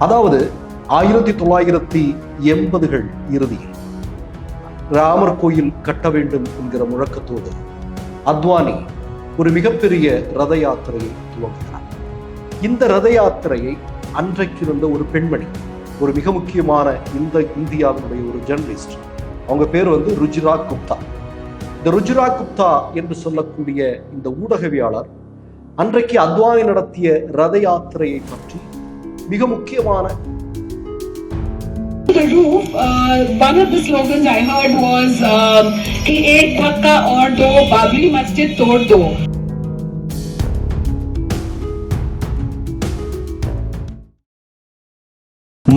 அதாவது ஆயிரத்தி தொள்ளாயிரத்தி எண்பதுகள் இறுதியில் ராமர் கோயில் கட்ட வேண்டும் என்கிற முழக்கத்தோடு அத்வானி ஒரு மிகப்பெரிய ரத யாத்திரையை துவங்குகிறார் இந்த ரத யாத்திரையை அன்றைக்கு இருந்த ஒரு பெண்மணி ஒரு மிக முக்கியமான இந்த இந்தியாவினுடைய ஒரு ஜெர்னலிஸ்ட் அவங்க பேர் வந்து ருஜிரா குப்தா. இந்த ருஜிரா குப்தா என்று சொல்லக்கூடிய இந்த ஊடகவியாளர் அன்றைக்கு அத்வானி நடத்திய ரத யாத்திரையை பற்றி மிக முக்கியமான the roof, uh, one of the slogans I heard was um, कि एक धक्का और दो बाबरी मस्जिद तोड़ दो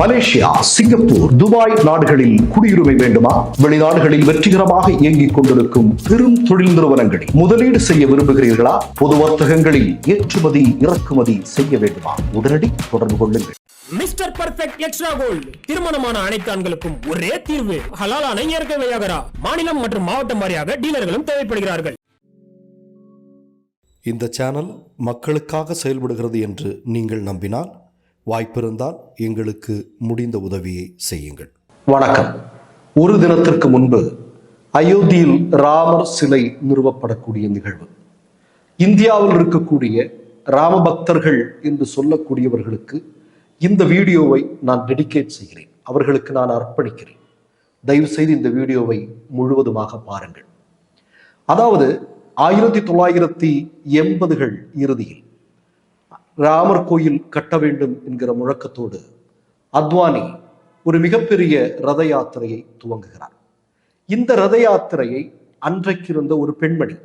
மலேசியா சிங்கப்பூர் துபாய் நாடுகளில் குடியுரிமை வேண்டுமா? வெளிநாடுகளில் வெற்றிகரமாக இயங்கிக் கொண்டிருக்கும் பெரும் தொழில் நிறுவனங்களில் முதலீடு செய்ய விரும்புகிறீர்களா? பொது வர்த்தகங்களில் ஏற்றுமதி இறக்குமதி செய்ய வேண்டுமா? உடனடி தொடர்பு கொள்ளுங்கள். Mister perfect extra gold. திருமணமான அனைத்து ஆண்களுக்கும் ஒரே தீர்வு. ஹலாலான இயற்கை வியாகரா மாநிலம் மற்றும் மாவட்டம் வாரியாக டீலர்களும் தேவைப்படுகிறார்கள். இந்த சேனல் மக்களுக்காக செயல்படுகிறது என்று நீங்கள் நம்பினால் வாய்ப்பிருந்தால் எங்களுக்கு முடிந்த உதவியை செய்யுங்கள். வணக்கம். ஒரு தினத்திற்கு முன்பு அயோத்தியில் ராமர் சிலை நிறுவப்படக்கூடிய நிகழ்வு. இந்தியாவில் இருக்கக்கூடிய ராம பக்தர்கள் என்று சொல்லக்கூடியவர்களுக்கு இந்த வீடியோவை நான் டெடிகேட் செய்கிறேன். அவர்களுக்கு நான் அர்ப்பணிக்கிறேன். தயவு செய்து இந்த வீடியோவை முழுவதுமாக பாருங்கள். அதாவது ஆயிரத்தி தொள்ளாயிரத்தி எண்பதுகள் இறுதியில் ராமர் கோயில் கட்ட வேண்டும் என்கிற முழக்கத்தோடு அத்வானி ஒரு மிகப்பெரிய ரத யாத்திரையை துவங்குகிறார். இந்த ரத யாத்திரையை அன்றைக்கு இருந்த ஒரு பெண்மணி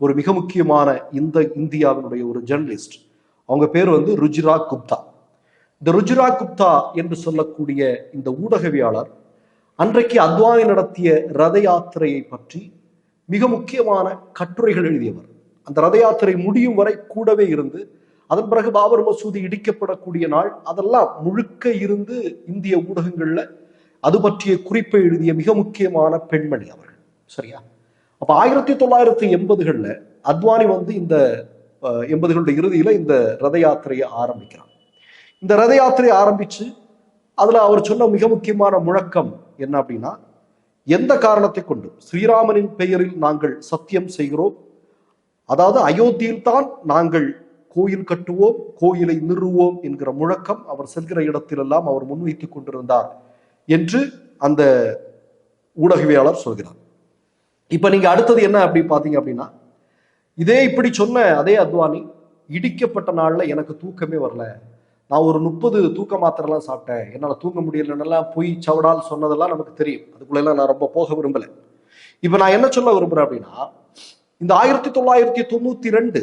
ஒரு மிக முக்கியமான இந்த இந்தியாவினுடைய ஒரு ஜெர்னலிஸ்ட் அவங்க பேர் வந்து ருஜிரா குப்தா. இந்த ருஜிரா குப்தா என்று சொல்லக்கூடிய இந்த ஊடகவியாளர் அன்றைக்கு அத்வானி நடத்திய ரத யாத்திரையை பற்றி மிக முக்கியமான கட்டுரைகள் எழுதியவர். அந்த ரத யாத்திரை முடியும் வரை கூடவே இருந்து அதன் பிறகு பாபர் மசூதி இடிக்கப்படக்கூடிய நாள். அதெல்லாம் முழுக்க இருந்து இந்திய ஊடகங்கள்ல அது பற்றிய குறிப்பை எழுதிய மிக முக்கியமான பெண்மணி அவர்கள். சரியா? அப்ப ஆயிரத்தி தொள்ளாயிரத்தி எண்பதுகள்ல அத்வானி வந்து இந்த எண்பதுகளுடைய இறுதியில இந்த ரத யாத்திரையை ஆரம்பிக்கிறார் இந்த ரத யாத்திரையை ஆரம்பிச்சு அதுல அவர் சொன்ன மிக முக்கியமான முழக்கம் என்ன அப்படின்னா எந்த காரணத்தை கொண்டு ஸ்ரீராமனின் பெயரில் நாங்கள் சத்தியம் செய்கிறோம். அதாவது அயோத்தியில் தான் நாங்கள் கோயில் கட்டுவோம் கோயிலை நிறுவோம் என்கிற முழக்கம் அவர் செல்கிற இடத்திலெல்லாம் அவர் முன்வைத்துக் கொண்டிருந்தார் என்று அந்த ஊடகவியாளர் சொல்கிறார். இப்ப நீங்க அடுத்தது என்ன அப்படி பாத்தீங்க அப்படின்னா இதே இப்படி சொன்ன அதே அத்வானி இடிக்கப்பட்ட நாள்ல எனக்கு தூக்கமே வரல. நான் ஒரு முப்பது தூக்க மாத்திரைலாம் சாப்பிட்டேன். என்னால் தூங்க முடியலன்னெல்லாம் பொய் சவடால் சொன்னதெல்லாம் நமக்கு தெரியும். அதுக்குள்ளெல்லாம் நான் ரொம்ப போக விரும்பலை. இப்போ நான் என்ன சொல்ல விரும்புறேன் அப்படின்னா இந்த ஆயிரத்தி தொள்ளாயிரத்தி தொண்ணூத்தி ரெண்டு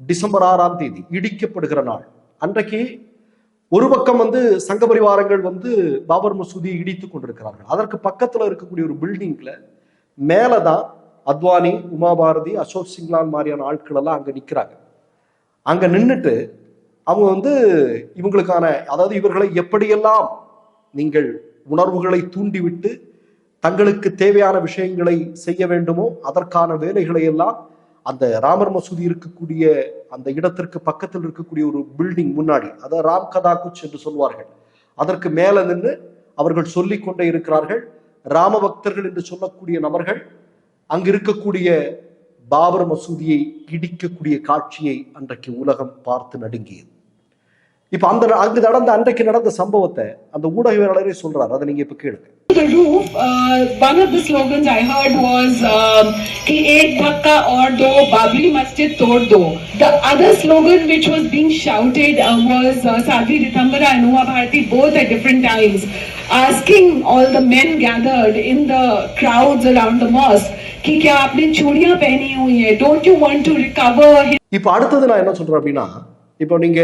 டிசம்பர் ஆறாம் தேதி இடிக்கப்படுகிற நாள். அன்றைக்கு ஒரு பக்கம் வந்து சங்க பரிவாரங்கள் வந்து பாபர் மசூதியை இடித்து கொண்டிருக்கிறார்கள். அதற்கு பக்கத்தில் இருக்கக்கூடிய ஒரு பில்டிங்ல மேலதான் அத்வானி உமாபாரதி அசோக் சிங்லான் மாதிரியான ஆட்கள் எல்லாம் அங்கே நிற்கிறாங்க அங்கே நின்றுட்டு அவங்க வந்து இவங்களுக்கான அதாவது இவர்களை எப்படியெல்லாம் நீங்கள் உணர்வுகளை தூண்டிவிட்டு தங்களுக்கு தேவையான விஷயங்களை செய்ய வேண்டுமோ அதற்கான வேலைகளை எல்லாம் அந்த ராமர் மசூதி இருக்கக்கூடிய அந்த இடத்திற்கு பக்கத்தில் இருக்கக்கூடிய ஒரு பில்டிங் முன்னாடி அதாவது ராம் கதா குச் என்று சொல்வார்கள். அதற்கு மேலே நின்று அவர்கள் சொல்லிக் கொண்டே இருக்கிறார்கள். ராம பக்தர்கள் என்று சொல்லக்கூடிய நபர்கள் அங்கு இருக்கக்கூடிய பாபர் மசூதியை இடிக்கக்கூடிய காட்சியை அன்றைக்கு உலகம் பார்த்து நடுங்கியது. இப்ப அந்த அங்கு நடந்த அன்றைக்கு நடந்த சம்பவத்தை அந்த ஊடகவியலாளரே சொல்றாரு அதை நீங்க இப்ப கேளுங்க the roof, uh, one of the slogans I heard was um, कि एक धक्का और दो बाबरी मस्जिद तोड़ दो. The other slogan which was being shouted uh, was uh, Sadhvi Ritambara and Uma Bharati both at different times asking all the men gathered in the crowds around the mosque कि क्या आपने चूड़ियां पहनी हुई है don't you want to recover his இப்ப அடுத்தது நான் என்ன சொல்றேன் அப்படின்னா இப்போ நீங்க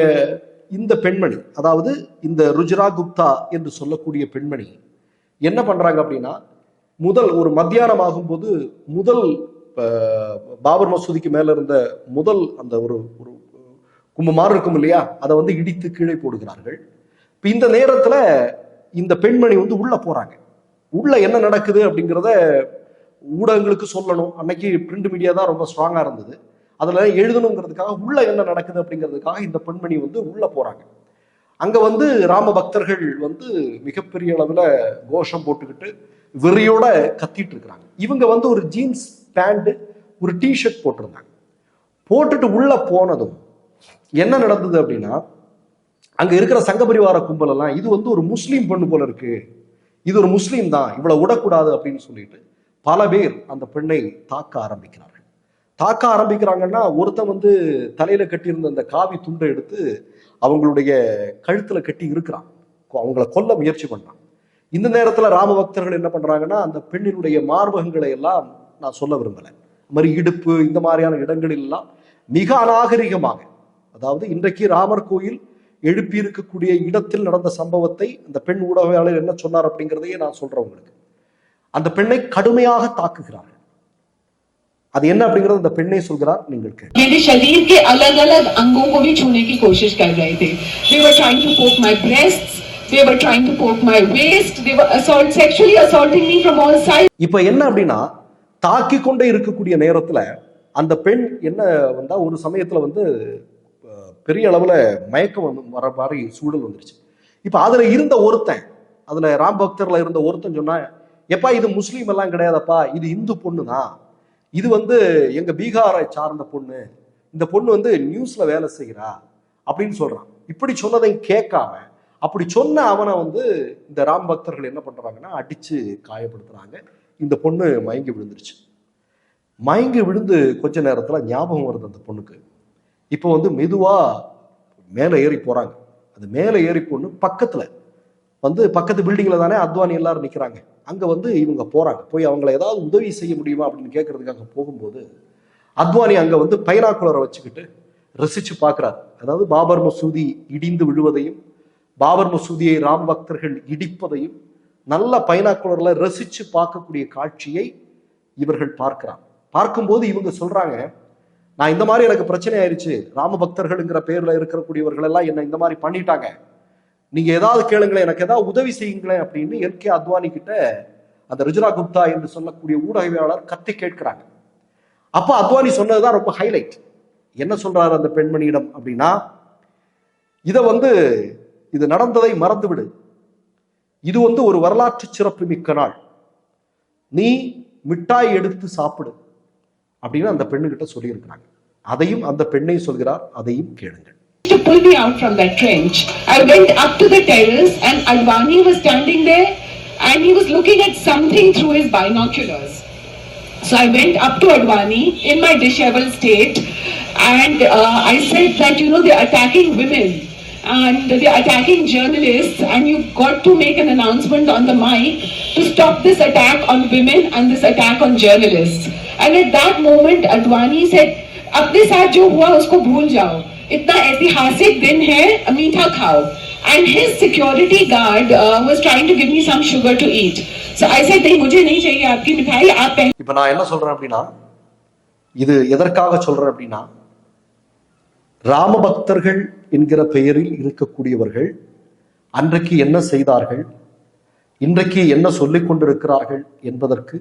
இந்த பெண்மணி அதாவது இந்த ருஜிரா குப்தா என்று சொல்லக்கூடிய பெண்மணி என்ன பண்றாங்க அப்படின்னா முதல் ஒரு மத்தியானம் ஆகும்போது முதல் பாபர் மசூதிக்கு மேல இருந்த முதல் அந்த ஒரு ஒரு கும்பமாறு இருக்கும் இல்லையா அதை வந்து இடித்து கீழே போடுகிறார்கள். இப்போ இந்த நேரத்துல இந்த பெண்மணி வந்து உள்ள போறாங்க. உள்ள என்ன நடக்குது அப்படிங்கிறத ஊடகங்களுக்கு சொல்லணும். அன்னைக்கு பிரிண்ட் மீடியா தான் ரொம்ப ஸ்ட்ராங்கா இருந்தது. அதில் எழுதணுங்கிறதுக்காக உள்ள என்ன நடக்குது அப்படிங்கிறதுக்காக இந்த பெண்மணி வந்து உள்ள போறாங்க. அங்க வந்து ராம பக்தர்கள் வந்து மிகப்பெரிய அளவில் கோஷம் போட்டுக்கிட்டு வெறியோட கத்திட்டு இருக்கிறாங்க. இவங்க வந்து ஒரு ஜீன்ஸ் பேண்ட் ஒரு டிஷர்ட் போட்டிருந்தாங்க. போட்டுட்டு உள்ள போனதும் என்ன நடந்தது அப்படின்னா அங்க இருக்கிற சங்க பரிவார கும்பல் எல்லாம் இது வந்து ஒரு முஸ்லீம் பெண்ணு போல இருக்கு. இது ஒரு முஸ்லீம் தான் இவ்வளவு விடக்கூடாது அப்படின்னு சொல்லிட்டு பல பேர் அந்த பெண்ணை தாக்க ஆரம்பிக்கிறார்கள். தாக்க ஆரம்பிக்கிறாங்கன்னா ஒருத்தன் வந்து தலையில கட்டியிருந்த அந்த காவி துண்டை எடுத்து அவங்களுடைய கழுத்துல கட்டி இருக்கிறான். அவங்கள கொல்ல முயற்சி பண்றான். இந்த நேரத்துல ராம பக்தர்கள் என்ன பண்றாங்கன்னா அந்த பெண்ணினுடைய மார்பகங்களை எல்லாம் நான் சொல்ல விரும்பல. மாதிரி இடுப்பு இந்த மாதிரியான இடங்களில் எல்லாம் மிக அநாகரிகமாக அதாவது இன்றைக்கு ராமர் கோயில் எழுப்பி இருக்கக்கூடிய இடத்தில் நடந்த சம்பவத்தை அந்த பெண் ஊடகவியாளர் என்ன சொன்னார் அப்படிங்கிறதையே நான் சொல்றேன் உங்களுக்கு. அந்த பெண்ணை கடுமையாக தாக்குகிறார்கள். அது என்ன அப்படிங்கறது அந்த பெண்ணே சொல்கிறார் நீங்கள் கேட்டு मेरे शरीर के अलग अलग अंगों को भी छूने की कोशिश कर रहे थे they were trying to poke my breasts they were trying to poke my waist they were assault sexually assaulting me from all sides இப்ப என்ன அப்படின்னா தாக்கி கொண்டே இருக்கக்கூடிய நேரத்துல அந்த பெண் என்ன வந்தா ஒரு சமயத்துல வந்து அஹ், பெரிய அளவுல மயக்கம் வந்து வர மாதிரி சூழல் வந்துருச்சு இப்ப அதுல இருந்த ஒருத்தன் அதுல ராம் பக்தர்ல இருந்த ஒருத்தன் சொன்னா எப்பா இது முஸ்லீம் எல்லாம் கிடையாதப்பா இது இந்து பொண்ணு தான் இது வந்து எங்க பீகாரை சார்ந்த பொண்ணு. இந்த பொண்ணு வந்து நியூஸ்ல வேலை செய்கிறா அப்படின்னு சொல்றான். இப்படி சொன்னதையும் கேட்காம அப்படி சொன்ன அவனை வந்து இந்த ராம் பக்தர்கள் என்ன பண்றாங்கன்னா அடிச்சு காயப்படுத்துறாங்க. இந்த பொண்ணு மயங்கி விழுந்துருச்சு. மயங்கி விழுந்து கொஞ்ச நேரத்துல ஞாபகம் வருது அந்த பொண்ணுக்கு. இப்போ வந்து மெதுவா மேலே ஏறி போறாங்க. அது மேலே ஏறி பொண்ணு பக்கத்துல. வந்து பக்கத்து பில்டிங்ல தானே அத்வானி எல்லாரும் நிக்கிறாங்க. அங்கே வந்து இவங்க போகிறாங்க போய் அவங்கள ஏதாவது உதவி செய்ய முடியுமா அப்படின்னு கேட்கறதுக்காக போகும்போது அத்வானி அங்கே வந்து பைனாக்குலரை வச்சுக்கிட்டு ரசித்து பார்க்குறாரு அதாவது பாபர் மசூதி இடிந்து விழுவதையும் பாபர் மசூதியை ராம் பக்தர்கள் இடிப்பதையும் நல்ல பைனாக்குலர்ல ரசித்து பார்க்கக்கூடிய காட்சியை இவர்கள் பார்க்கிறான் பார்க்கும்போது இவங்க சொல்கிறாங்க நான் இந்த மாதிரி எனக்கு பிரச்சனை ஆயிடுச்சு ராம பக்தர்கள்ங்கிற பேரில் இருக்கக்கூடியவர்கள் எல்லாம் என்ன இந்த மாதிரி பண்ணிட்டாங்க. நீங்க ஏதாவது கேளுங்களேன் எனக்கு ஏதாவது உதவி செய்யுங்களேன் அப்படின்னு எல் கே அத்வானி கிட்ட அந்த ருஜுரா குப்தா என்று சொல்லக்கூடிய ஊடகவியாளர் கத்தி கேட்கிறாங்க. அப்ப அத்வானி சொன்னதுதான் ரொம்ப ஹைலைட் என்ன சொல்றாரு அந்த பெண்மணியிடம் அப்படின்னா இத வந்து இது நடந்ததை மறந்துவிடு. இது வந்து ஒரு வரலாற்று சிறப்பு மிக்க நாள். நீ மிட்டாய் எடுத்து சாப்பிடு அப்படின்னு அந்த பெண்ணுகிட்ட சொல்லியிருக்கிறாங்க. அதையும் அந்த பெண்ணை சொல்கிறார் அதையும் கேளுங்கள். to pull me out from that trench. I went up to the terrace and Advani was standing there and he was looking at something through his binoculars. So I went up to Advani in my disheveled state and uh, I said that, you know, they're attacking women and they're attacking journalists and you've got to make an announcement on the mic to stop this attack on women and this attack on journalists. And at that moment, Advani said, अपने साथ जो हुआ उसको भूल जाओ इतना ऐतिहासिक दिन है मीठा खाओ and his security guard uh, was trying to give me some sugar to eat so i said नहीं मुझे नहीं चाहिए आपकी मिठाई आप पहले இப்ப நான் என்ன சொல்றேன் அப்படின்னா இது எதற்காக சொல்றேன் அப்படின்னா ராம பக்தர்கள் என்கிற பெயரில் இருக்கக்கூடியவர்கள் அன்றைக்கு என்ன செய்தார்கள் இன்றைக்கு என்ன சொல்லிக் கொண்டிருக்கிறார்கள் என்பதற்கு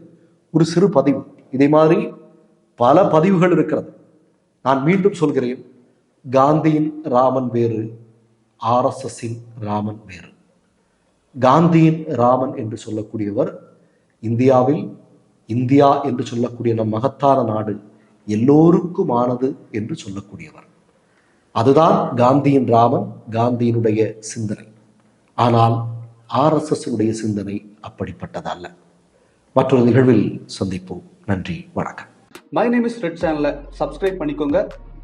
ஒரு சிறு பதிவு இதே மாதிரி பல பதிவுகள் இருக்கிறது நான் மீண்டும் சொல்கிறேன் காந்தியின் ராமன் வேறு ஆர்எஸ்எஸ்ஸின் ராமன் வேறு. காந்தியின் ராமன் என்று சொல்லக்கூடியவர் இந்தியாவில் இந்தியா என்று சொல்லக்கூடிய நம் மகத்தான நாடு எல்லோருக்குமானது என்று சொல்லக்கூடியவர். அதுதான் காந்தியின் ராமன் காந்தியினுடைய சிந்தனை. ஆனால் ஆர்எஸ்எஸ்னுடைய சிந்தனை அப்படிப்பட்டதல்ல. மற்றொரு நிகழ்வில் சந்திப்போம். நன்றி வணக்கம். மை நேம் இஸ் ரெட் சேனலை சப்ஸ்கிரைப் பண்ணிக்கோங்க.